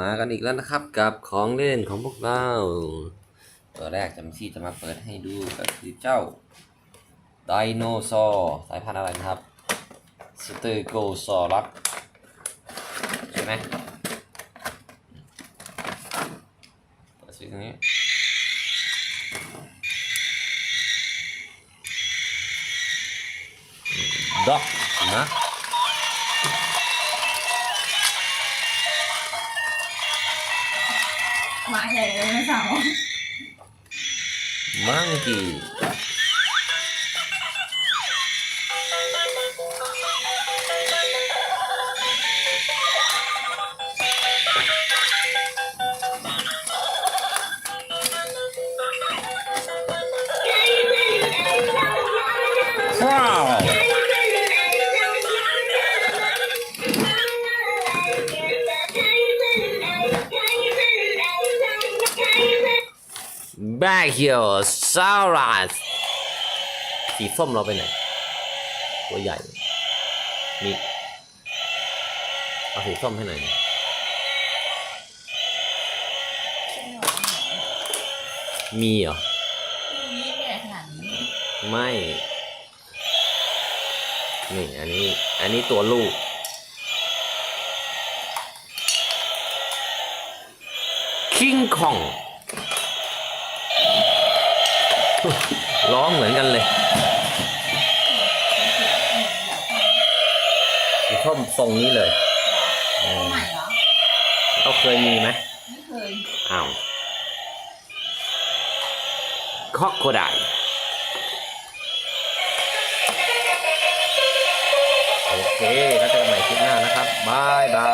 มากันอีกแล้วนะครับ กับของเล่นของพวกเราตัวแรกจำซี่จะมาเปิดให้ดูก็คือเจ้าไดโนเสาร์สายพันธุ์อะไรนะครับสเตอร์โกซอรัสใช่ไหมเปิดสีตรงนี้ด็อกนะ หมาใหญ่เลยนะสาว มังกี้ แบคเฮียซารัสสีส้มเราไปไหน ตัวใหญ่ มีเอาสีส้มให้หน่อยมีเหรอนี่ใหญ่ขนาดนี้ไม่ นี่อันนี้ อันนี้ตัวลูกคิงคอง ร้องเหมือนกันเลยสีส้มทรงนี้เลยอืมใหม่เหรอเราเคยมีไหมไม่เคยอ้าวคอกโคไดโอเค แล้วเจอกันใหม่คลิปหน้านะครับบายบาย